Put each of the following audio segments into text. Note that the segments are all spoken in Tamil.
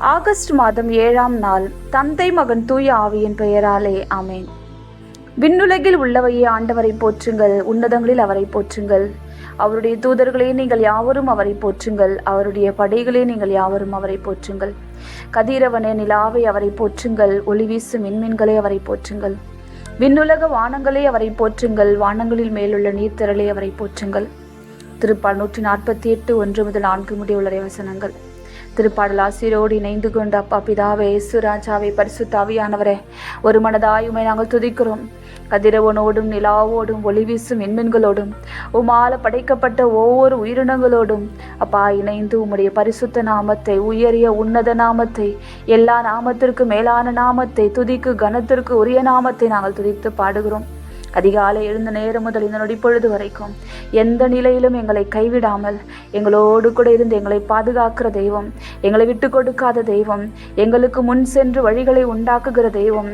ஆகஸ்ட் மாதம் ஏழாம் நாள் தந்தை மகன் தூய ஆவியின் பெயராலே ஆமேன். விண்ணுலகில் உள்ளவையே ஆண்டவரை போற்றுங்கள் உன்னதங்களில் அவரை போற்றுங்கள். அவருடைய தூதர்களே நீங்கள் யாவரும் அவரை போற்றுங்கள். அவருடைய படைகளே நீங்கள் யாவரும் அவரை போற்றுங்கள். கதிரவனே நிலாவை அவரை போற்றுங்கள். ஒளி வீசும் மின்மீன்களே அவரை போற்றுங்கள். விண்ணுலக வானங்களே அவரை போற்றுங்கள். வானங்களில் மேலுள்ள நீர்த்திரளே அவரை போற்றுங்கள். திருப்பால் நூற்றி நாற்பத்தி எட்டு ஒன்று முதல் நான்கு முடிவுள்ள வசனங்கள். திருப்பாடல் ஆசிரியரோடு இணைந்து கொண்டு அப்பா பிதாவே இயேசு பரிசுத்தாவியானவரே ஒரு மனதாயுமை நாங்கள் துதிக்கிறோம். கதிரவனோடும் நிலாவோடும் ஒளி வீசும் விண்மீன்களோடும் உமால படைக்கப்பட்ட ஒவ்வொரு உயிரினங்களோடும் அப்பா இணைந்து உம்முடைய பரிசுத்த நாமத்தை உயரிய உன்னத நாமத்தை எல்லா நாமத்திற்கு மேலான நாமத்தை துதிக்கு கனத்திற்கு உரிய நாமத்தை நாங்கள் துதித்து பாடுகிறோம். அதிகாலை எழுந்த நேரம் முதல் இந்த நொடிப்பொழுது வரைக்கும் எந்த நிலையிலும் எங்களை கைவிடாமல் எங்களோடு கூட இருந்து எங்களை பாதுகாக்கிற தெய்வம் எங்களை விட்டு கொடுக்காத தெய்வம் எங்களுக்கு முன் சென்று வழிகளை உண்டாக்குகிற தெய்வம்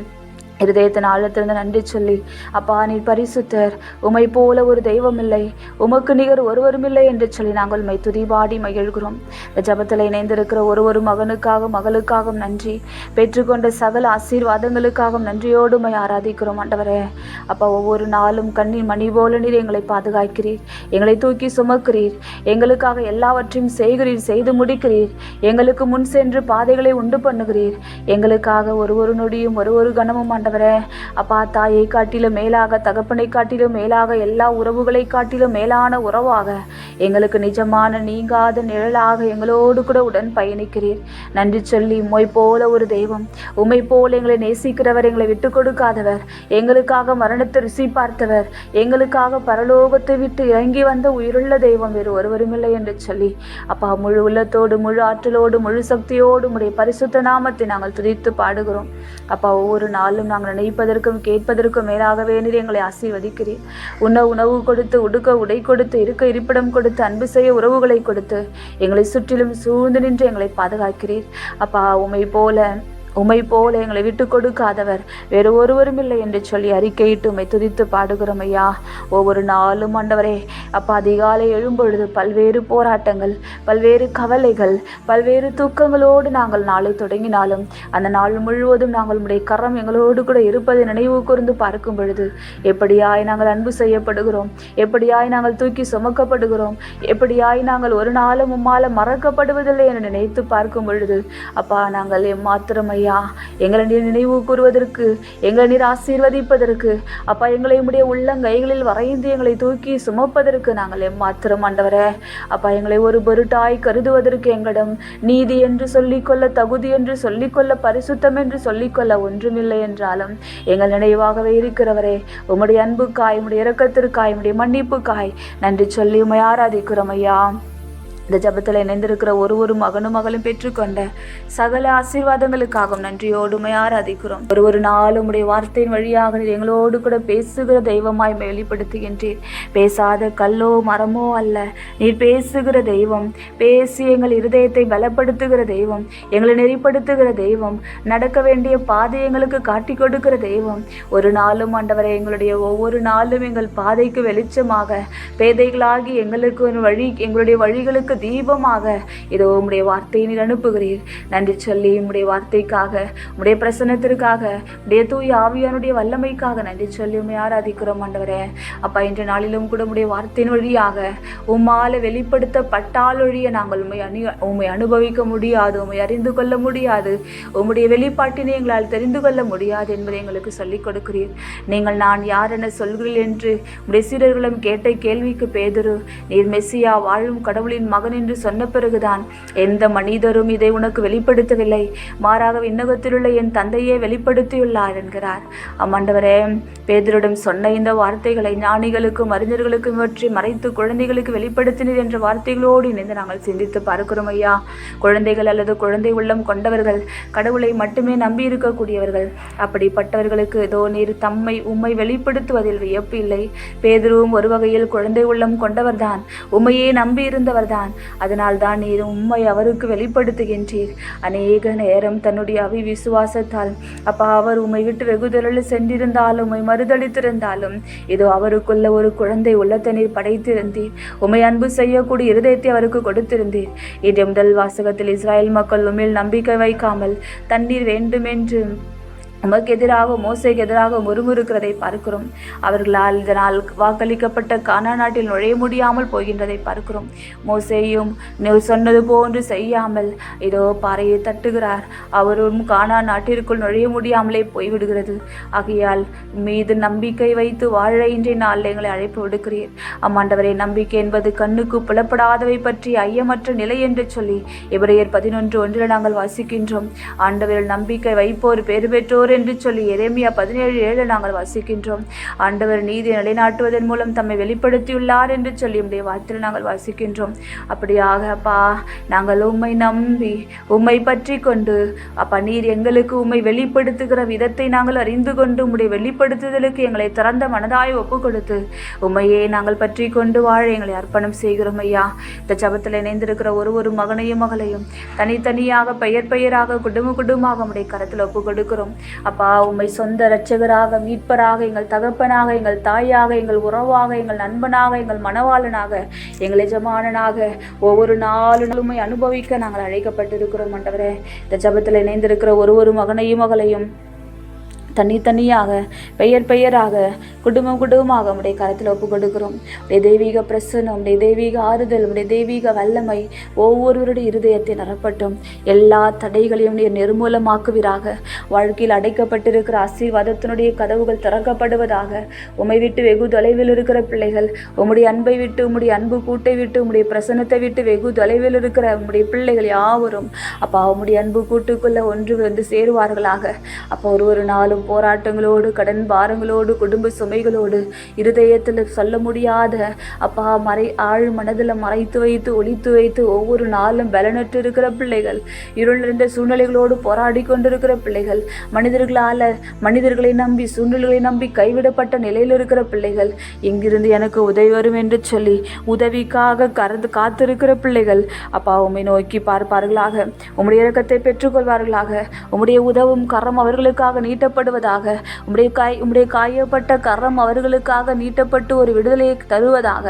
இருதயத்தின் ஆழத்திலிருந்து நன்றி சொல்லி அப்பா நீ பரிசுத்தர். உமை போல ஒரு தெய்வம் இல்லை. உமக்கு நிகர் ஒருவரும் இல்லை என்று சொல்லி நாங்கள் உண்மை துதிபாடி மகிழ்கிறோம். இந்த ஜபத்தில் இணைந்திருக்கிற ஒரு ஒரு மகனுக்காக மகளுக்காகவும் நன்றி. பெற்றுக்கொண்ட சகல ஆசீர்வாதங்களுக்காகவும் நன்றியோடு உமை ஆராதிக்கிறோம். ஆண்டவரே அப்பா ஒவ்வொரு நாளும் கண்ணின் மணி போல நீர் எங்களை பாதுகாக்கிறீர். எங்களை தூக்கி சுமக்கிறீர். எங்களுக்காக எல்லாவற்றையும் செய்கிறீர் செய்து முடிக்கிறீர். எங்களுக்கு முன் சென்று பாதைகளை உண்டு பண்ணுகிறீர். எங்களுக்காக ஒரு ஒரு நொடியும் ஒரு ஒரு கணமும் ஆண்டவரே. அப்பா தாயை காட்டிலும் மேலாக தகப்பனை காட்டிலும் மேலாக எல்லா உறவுகளை காட்டிலும் மேலான உறவாக. எங்களுக்கு நிஜமான நீங்காத நிழலாக எங்களோடு கூட உடன் பயணிக்கிறீர். நன்றி சொல்லி உம்மை போல ஒரு தெய்வம் உம்மை போல எங்களை நேசிக்கிறவர் எங்களை விட்டு கொடுக்காதவர் எங்களுக்காக மரணத்தை ருசி பார்த்தவர் எங்களுக்காக பரலோகத்தை விட்டு இறங்கி வந்த உயிருள்ள தெய்வம் வேறு ஒருவருமில்லை என்று சொல்லி அப்பா முழு உள்ளத்தோடு முழு ஆற்றலோடு முழு சக்தியோடு உடைய பரிசுத்த நாமத்தை நாங்கள் துதித்து பாடுகிறோம். அப்பா ஒவ்வொரு நாளும் நாங்கள் நினைப்பதற்கும் கேட்பதற்கும் மேலாகவே நீர் எங்களை ஆசீர்வதிக்கிறீர். உண்ண உணவு கொடுத்து உடுக்க உடை கொடுத்து இருக்க இருப்பிடம் கொடுத்து அன்பு செய்ய உறவுகளை கொடுத்து எங்களை சுற்றிலும் சூழ்ந்து நின்று எங்களை பாதுகாக்கிறீர். அப்பா உமை போல உமை போல எங்களை விட்டு கொடுக்காதவர். வேறு ஒருவரும் இல்லை என்று சொல்லி அறிக்கையிட்டு உமை துதித்து பாடுகிறோம் ஐயா. ஒவ்வொரு நாளும் ஆண்டவரே அப்பா அதிகாலை எழும்பொழுது பல்வேறு போராட்டங்கள் பல்வேறு கவலைகள் பல்வேறு தூக்கங்களோடு நாங்கள் நாளை தொடங்கினாலும் அந்த நாள் முழுவதும் நாங்கள் உடைய கரம் எங்களோடு கூட இருப்பதை நினைவு கூர்ந்து பார்க்கும் பொழுது எப்படியாய் நாங்கள் அன்பு செய்யப்படுகிறோம் எப்படியாய் நாங்கள் தூக்கி சுமக்கப்படுகிறோம் எப்படியாய் நாங்கள் ஒரு நாளும் உம்மால மறக்கப்படுவதில்லை என நினைத்து பார்க்கும் பொழுது அப்பா நாங்கள் எம்மாத்திரம் ஐயா எங்களை நீர் நினைவு கூறுவதற்கு எங்களை நீர் ஆசீர்வதிப்பதற்கு அப்பா எங்களை உடைய உள்ளங்கைகளில் வரைந்து எங்களை தூக்கி சுமப்பதற்கு நாங்கள் எம்மாத்திரம் ஆண்டவரே. அப்பா எங்களை ஒரு பொருட்டாய் கருதுவதற்கு எங்களிடம் நீதி என்று சொல்லிக்கொள்ள தகுதி என்று சொல்லிக்கொள்ள பரிசுத்தம் என்று சொல்லிக்கொள்ள ஒன்றுமில்லை என்றாலும் எங்கள் நினைவாகவே இருக்கிறவரே உம்முடைய அன்புக்காய் உம்முடைய இரக்கத்திற்காய் உம்முடைய மன்னிப்புக்காய் நன்றி சொல்லி உமை ஆராதிக்கிறோம் ஐயா. இந்த ஜபத்தில் இணைந்திருக்கிற ஒரு ஒரு மகனும் மகளும் பெற்றுக்கொண்ட சகல ஆசீர்வாதங்களுக்காகவும் நன்றியோடுமை ஆராதிக்கிறோம். ஒரு ஒரு நாள் உடைய வார்த்தையின் வழியாக எங்களோடு கூட பேசுகிற தெய்வமாய் வெளிப்படுத்துகின்றீர். பேசாத கல்லோ மரமோ அல்ல. நீர் பேசுகிற தெய்வம் பேசி எங்கள் இருதயத்தை பலப்படுத்துகிற தெய்வம் எங்களை நெறிப்படுத்துகிற தெய்வம் நடக்க வேண்டிய பாதை எங்களுக்கு காட்டி கொடுக்கிற தெய்வம். ஒரு நாளும் ஆண்டவரை எங்களுடைய ஒவ்வொரு நாளும் எங்கள் பாதைக்கு வெளிச்சமாக பேதைகளாகி எங்களுக்கு ஒரு வழி எங்களுடைய வழிகளுக்கு தீபமாக இதோ உம்முடைய வார்த்தையை நீர் அனுப்புகிறீர். நன்றி சொல்லி உம்முடைய வார்த்தைக்காக உம்முடைய பிரசன்னத்திற்காக உடைய தூய் ஆவியானுடைய வல்லமைக்காக நன்றி சொல்லி உண்மை ஆராதிக்கிறோம் ஆண்டவரே. அப்பா இன்ற நாளிலும் கூட உடைய வார்த்தையின் வழியாக உம்மால வெளிப்படுத்தப்பட்டால் ஒழிய நாங்கள் உண்மை அணி உண்மை அனுபவிக்க முடியாது உண்மை அறிந்து கொள்ள முடியாது. உம்முடைய வெளிப்பாட்டினை எங்களால் தெரிந்து கொள்ள முடியாது என்பதை எங்களுக்கு சொல்லிக் கொடுக்கிறீர். நீங்கள் நான் யார் என சொல்கிறீர்கள் என்று உடைய சீரர்களும் கேட்ட கேள்விக்கு பேதரு நீர் மெஸ்ஸியா வாழும் கடவுளின் அவன் என்று சொன்ன பிறகுதான் எந்த மனிதரும் இதை உனக்கு வெளிப்படுத்தவில்லை. மாறாக விண்ணகத்திலுள்ள என் தந்தையே வெளிப்படுத்தியுள்ளார் என்கிறார். அம்மாண்டவரே பேதரிடம் சொன்ன இந்த வார்த்தைகளை ஞானிகளுக்கும் அறிஞர்களுக்கும் இவற்றை மறைத்து குழந்தைகளுக்கு வெளிப்படுத்தினர் என்ற வார்த்தைகளோடு இணைந்து நாங்கள் சிந்தித்து பார்க்கிறோம் ஐயா. குழந்தைகள் அல்லது குழந்தை உள்ளம் கொண்டவர்கள் கடவுளை மட்டுமே நம்பி இருக்கக்கூடியவர்கள் அப்படிப்பட்டவர்களுக்கு ஏதோ நீர் தம்மை உம்மை வெளிப்படுத்துவதில் வியப்பு இல்லை. பேதுருவும் ஒரு வகையில் குழந்தை உள்ளம் கொண்டவர்தான். உம்மையே நம்பி இருந்தவர்தான் அதனால் தான் நீர் உண்மை அவருக்கு வெளிப்படுத்துகின்றீர். அநேக நேரம் தன்னுடைய அவி விசுவாசத்தால் அப்பா அவர் உம்மை விட்டு வெகு சென்றிருந்தாலும் உம்மை மறுதளித்திருந்தாலும் இதோ அவருக்குள்ள ஒரு குழந்தை உள்ளத்தை நீர் படைத்திருந்தீர். உம்மை அன்பு செய்யக்கூடிய இருதயத்தை அவருக்கு கொடுத்திருந்தீர். இன்று முதல் வாசகத்தில் இஸ்ராயல் மக்கள் உண்மையில் நம்பிக்கை வைக்காமல் தண்ணீர் வேண்டுமென்று நமக்கு எதிராக மோசைக்கு எதிராக முறுமுறுக்கிறதை பார்க்கிறோம். அவர்களால் இதனால் வாக்களிக்கப்பட்ட கானா நாட்டில் நுழைய முடியாமல் போகின்றதை பார்க்கிறோம். மோசையும் சொன்னது போன்று செய்யாமல் இதோ பாறையை தட்டுகிறார். அவரும் கானா நாட்டிற்குள் நுழைய முடியாமலே போய்விடுகிறது. ஆகையால் மீது நம்பிக்கை வைத்து வாழ இன்றைய நாளில் எங்களை அழைப்பு விடுக்கிறீர். அம்மாண்டவரை நம்பிக்கை என்பது கண்ணுக்கு புலப்படாதவை பற்றி ஐயமற்ற நிலை என்று சொல்லி இவரையர் பதினொன்று ஒன்றில் நாங்கள் வாசிக்கின்றோம். ஆண்டவரில் நம்பிக்கை வைப்போர் பேறு பெற்றோர் என்று சொல்லி எரேமியா பதினேழு ஏழு நாங்கள் வாசிக்கின்றோம். ஆண்டவர் நீதியை நிலைநாட்டுவதன் மூலம் தம்மை வெளிப்படுத்தியுள்ளார் என்று சொல்லி உடைய வார்த்தையில் நாங்கள் வாசிக்கின்றோம். அப்படியாக அப்பா நாங்கள் உம்மை நம்பி உம்மை பற்றி கொண்டு அப்பா நீர் எங்களுக்கு உம்மை வெளிப்படுத்துகிற விதத்தை நாங்கள் அறிந்து கொண்டு உம்முடைய வெளிப்படுத்துதலுக்கு எங்களை திறந்த மனதாய் ஒப்பு கொடுத்து உம்மையே நாங்கள் பற்றி கொண்டு வாழ எங்களை அர்ப்பணம் செய்கிறோம் ஐயா. இந்த ஜபத்தில் இணைந்திருக்கிற ஒரு ஒரு மகனையும் மகளையும் தனித்தனியாக பெயர் பெயராக குடும்ப குடும்பமாக உடைய கரத்தில் ஒப்பு கொடுக்கிறோம் அப்பா உம்மை சொந்த இரட்சகராக மீட்பராக எங்கள் தகப்பனாக எங்கள் தாயாக எங்கள் உறவாக எங்கள் நண்பனாக எங்கள் மணவாளனாக எங்கள் எஜமானனாக ஒவ்வொரு நாளும் அனுபவிக்க நாங்கள் அழைக்கப்பட்டிருக்கிறோம் ஆண்டவரே. இந்த ஜபத்தில் இணைந்திருக்கிற ஒரு ஒரு மகனையும் மகளையும் தனித்தனியாக பெயர் பெயராக குடும்பம் குடும்பமாக உடைய கரத்தில் ஒப்பு கொடுக்கிறோம் உடைய தெய்வீக பிரசனம் உடைய தெய்வீக ஆறுதல் உடைய தெய்வீக வல்லமை ஒவ்வொருவருடைய இருதயத்தை நிரப்பட்டும். எல்லா தடைகளையும் நீர் நிர்மூலமாக்குவீராக. வாழ்க்கையில் அடைக்கப்பட்டிருக்கிற ஆசீர்வாதத்தினுடைய கதவுகள் திறக்கப்படுவதாக. உமை விட்டு வெகு தொலைவில் இருக்கிற பிள்ளைகள் உம்முடைய அன்பை விட்டு உம்முடைய அன்பு கூட்டை விட்டு உம்முடைய பிரசன்னத்தை விட்டு வெகு தொலைவில் இருக்கிற உம்முடைய பிள்ளைகள் யாவரும் அப்பா உம்முடைய அன்பு கூட்டுக்குள்ளே ஒன்று வந்து சேருவார்களாக. அப்போ ஒரு ஒரு நாளும் போராட்டங்களோடு கடன் பாரங்களோடு குடும்ப சுமைகளோடு இருதயத்தில் சொல்ல முடியாத அப்பா மறை ஆழ் மனதில் மறைத்து வைத்து ஒழித்து வைத்து ஒவ்வொரு நாளும் பலனற்று இருக்கிற பிள்ளைகள் இருளிருந்த சூழ்நிலைகளோடு போராடி கொண்டிருக்கிற பிள்ளைகள் மனிதர்களால் மனிதர்களை நம்பி சூழ்நிலைகளை நம்பி கைவிடப்பட்ட நிலையில் இருக்கிற பிள்ளைகள் எங்கிருந்து எனக்கு உதவி வரும் என்று சொல்லி உதவிக்காக கறந்து காத்திருக்கிற பிள்ளைகள் அப்பா உம்மை நோக்கி பார்ப்பார்களாக உம்முடைய இறக்கத்தை பெற்றுக்கொள்வார்களாக உம்முடைய உதவும் கரம் அவர்களுக்காக நீட்டப்படும் நீட்டப்படுவதாக உம்முடைய காய் உம்முடைய காயப்பட்ட கரம் அவர்களுக்காக நீட்டப்பட்டு ஒரு விடுதலையை தருவதாக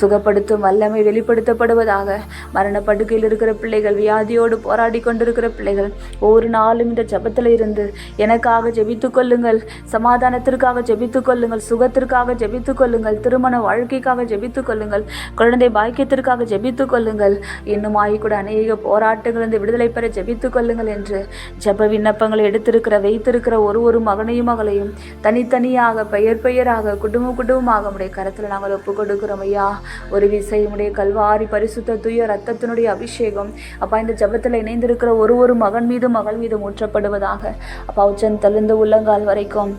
சுகப்படுத்தும் வல்லமை வெளிப்படுத்தப்படுவதாக மரணப்படுக்கையில் இருக்கிற பிள்ளைகள் வியாதியோடு போராடி கொண்டிருக்கிற பிள்ளைகள் ஒவ்வொரு நாளும் இந்த ஜெபத்தில் இருந்து எனக்காக ஜெபித்து கொள்ளுங்கள் சமாதானத்திற்காக ஜெபித்து கொள்ளுங்கள் சுகத்திற்காக ஜெபித்து கொள்ளுங்கள் திருமண வாழ்க்கைக்காக ஜெபித்துக் கொள்ளுங்கள் குழந்தை பாக்கியத்திற்காக ஜெபித்துக் கொள்ளுங்கள் இன்னும் கூட அநேக போராட்டங்கள் இந்த விடுதலை பெற ஜெபித்து கொள்ளுங்கள் என்று ஜெப விண்ணப்பங்களை எடுத்திருக்கிற வைத்திருக்கிற ஒரு ஒரு மகனையும் மகளையும் தனித்தனியாக பெயர் பெயராக குடும்பம் குடும்பமாக உடைய கரத்தில் நாங்கள் ஒப்பு கொடுக்கிறோம் ஐயா. ஒரு விசை உடைய கல்வாரி பரிசுத்த துய ரத்தத்தினுடைய அபிஷேகம். அப்பா இந்த ஜெபத்தில் இணைந்திருக்கிற ஒரு ஒரு மகன் மீதும் மகள் மீதும் ஊற்றப்படுவதாக. அப்பா உச்சன் தழுந்த உள்ளங்கால் வரைக்கும்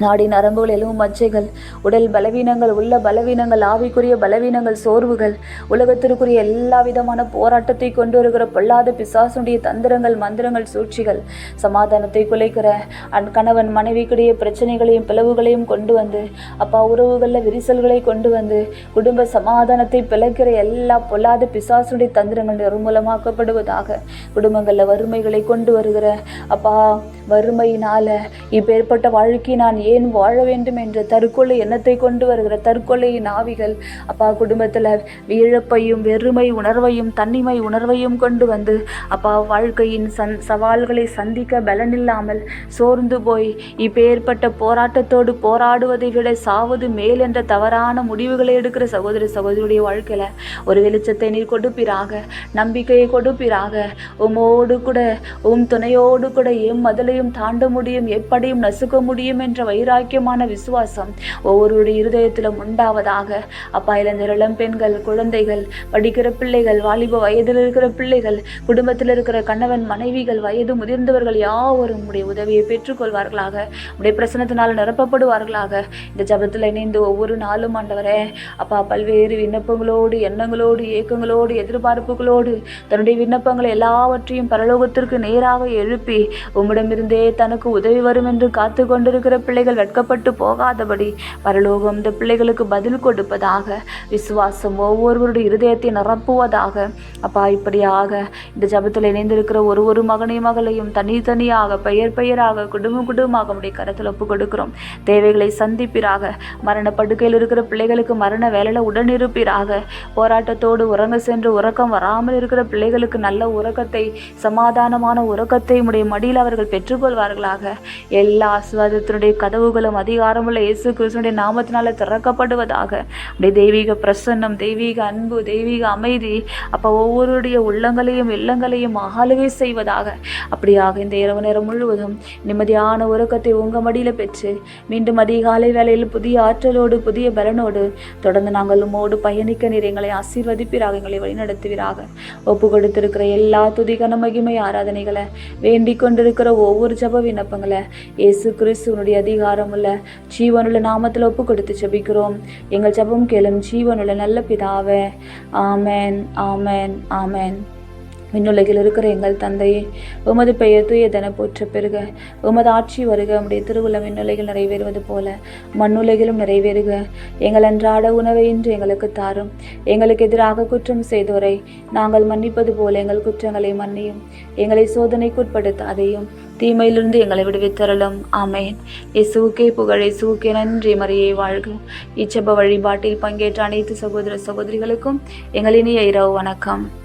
நாடி நரம்புகள் எலும்பு மச்சைகள் உடல் பலவீனங்கள் உள்ள பலவீனங்கள் ஆவிக்குரிய பலவீனங்கள் சோர்வுகள் உலகத்திற்குரிய எல்லா விதமான போராட்டத்தை கொண்டு வருகிற பொல்லாத பிசாசுடைய தந்திரங்கள் மந்திரங்கள் சூழ்ச்சிகள் சமாதானத்தை குலைக்கிற அன் கணவன் மனைவிக்குடைய பிரச்சனைகளையும் பிளவுகளையும் கொண்டு வந்து அப்பா உறவுகளில் விரிசல்களை கொண்டு வந்து குடும்ப சமாதானத்தை பிளக்கிற எல்லா பொல்லாத பிசாசுடைய தந்திரங்கள் நிர்மூலமாக்கப்படுவதாக குடும்பங்களில் வறுமைகளை கொண்டு வருகிற அப்பா வறுமையினால இப்பேற்பட்ட வாழ்க்கை நான் ஏன் வாழ வேண்டும் என்ற தற்கொலை எண்ணத்தை கொண்டு வருகிற தற்கொலையின் ஆவிகள் அப்பா குடும்பத்தில் இழப்பையும் வெறுமை உணர்வையும் தன்னிமை உணர்வையும் கொண்டு வந்து அப்பா வாழ்க்கையின் சந் சவால்களை சந்திக்க பலனில்லாமல் சோர்ந்து போய் இப்பேற்பட்ட போராட்டத்தோடு போராடுவதை விட சாவது மேல் என்ற தவறான முடிவுகளை எடுக்கிற சகோதர சகோதரியுடைய வாழ்க்கையில் ஒரு வெளிச்சத்தை நீர் கொடுப்பீராக நம்பிக்கையை கொடுப்பீராக. உமோடு கூட உம் துணையோடு கூட எம் மதிலையும் தாண்ட முடியும் எப்படியும் நசுக்க முடியும் என்ற வைராக்கியமான விசுவாசம் ஒவ்வொருடைய இருதயத்திலும் உண்டாவதாக. அப்பா இளைஞர் இளம் பெண்கள் குழந்தைகள் படிக்கிற பிள்ளைகள் வாலிப வயதில் இருக்கிற பிள்ளைகள் குடும்பத்தில் இருக்கிற கணவன் மனைவிகள் வயது முதிர்ந்தவர்கள் யாவரும் உடைய உதவியை பெற்றுக்கொள்வார்களாக. உடைய பிரசனத்தினால் நிரப்பப்படுவார்களாக. இந்த ஜபத்தில் இணைந்து ஒவ்வொரு நாளும் ஆண்டவரே அப்பா பல்வேறு விண்ணப்பங்களோடு எண்ணங்களோடு ஏக்கங்களோடு எதிர்பார்ப்புகளோடு தன்னுடைய விண்ணப்பங்களை எல்லாவற்றையும் பரலோகத்திற்கு நேராக எழுப்பி உம்மிடமிருந்து தனக்கு உதவி வரும் என்று காத்து கொண்டிருக்கிற பிள்ளைகள் வெட்கப்பட்டு போகாதபடி பரலோகம் இந்த பிள்ளைகளுக்கு பதில் கொடுப்பதாக விசுவாசம் ஒவ்வொருவருடைய இருதயத்தை நிரப்புவதாக. அப்பா இப்படியாக இந்த ஜபத்தில் இணைந்திருக்கிற ஒரு ஒரு மகனையும் மகளையும் தனித்தனியாக பெயர் பெயராக குடும்ப குடும்பமாக உடைய கருத்தில் ஒப்பு கொடுக்கிறோம். தேவைகளை சந்திப்பிறாக மரண படுக்கையில் இருக்கிற பிள்ளைகளுக்கு மரண வேலையில் உடனிருப்பிறாக போராட்டத்தோடு உறங்க சென்று உறக்கம் வராமல் இருக்கிற பிள்ளைகளுக்கு நல்ல உறக்கத்தை சமாதானமான உறக்கத்தை உடைய மடியில் அவர்கள் பெற்று பெற்றுக்கொள்வார்களாக. எல்லா ஆசீர்வாதத்தினுடைய கதவுகளும் அதிகாரமுள்ள இயேசு கிறிஸ்துடைய நாமத்தினால திறக்கப்படுவதாக. அப்படியே தெய்வீக பிரசன்னம் தெய்வீக அன்பு தெய்வீக அமைதி அப்போ ஒவ்வொருடைய உள்ளங்களையும் இல்லங்களையும் ஆளுகை செய்வதாக. அப்படியாக இந்த இரவு நேரம் முழுவதும் நிம்மதியான உறக்கத்தை உங்க மடியில் பெற்று மீண்டும் அதிகாலை வேளையில் புதிய ஆற்றலோடு புதிய பலனோடு தொடர்ந்து நாங்கள் உமோடு பயணிக்க நீர் எங்களை ஆசீர்வதிப்பீராக எங்களை வழிநடத்துவீராக. ஒப்பு கொடுத்திருக்கிற எல்லா துதிகன மகிமை ஆராதனைகளை வேண்டிக் கொண்டிருக்கிற ஒவ்வொரு ஜப விண்ணப்பங்களை. இயேசு கிறிஸ்துவனுடைய அதிகாரமுள்ள ஜீவனுள்ள நாமத்தில் ஒப்பு கொடுத்து ஜெபிக்கிறோம். எங்கள் ஜபம் கேளும் ஜீவனுள்ள நல்ல பிதாவே. ஆமேன் ஆமேன் ஆமென். விண்ணுலகில் இருக்கிற எங்கள் தந்தையே உமது பெயர் தூயதென போற்ற பெருக உமது ஆட்சி வருக உடைய திருவுள்ள விண்ணுலகில் நிறைவேறுவது போல. மண்ணுலகிலும் நிறைவேறுக. எங்கள் அன்றாட உணவை இன்று எங்களுக்கு தாரும். எங்களுக்கு எதிராக குற்றம் செய்தோரை நாங்கள் மன்னிப்பது போல எங்கள் குற்றங்களை மன்னியும். எங்களை சோதனைக்குட்படுத்தாதையும் தீமையிலிருந்து எங்களை விடுவித்தரலும் ஆமேன். இயேசுவுக்கே புகழ் இயேசுவுக்கே நன்றி. மறியை வாழ்க. இச்சப வழிபாட்டில் பங்கேற்ற அனைத்து சகோதர சகோதரிகளுக்கும் எங்களினிய இரவு வணக்கம்.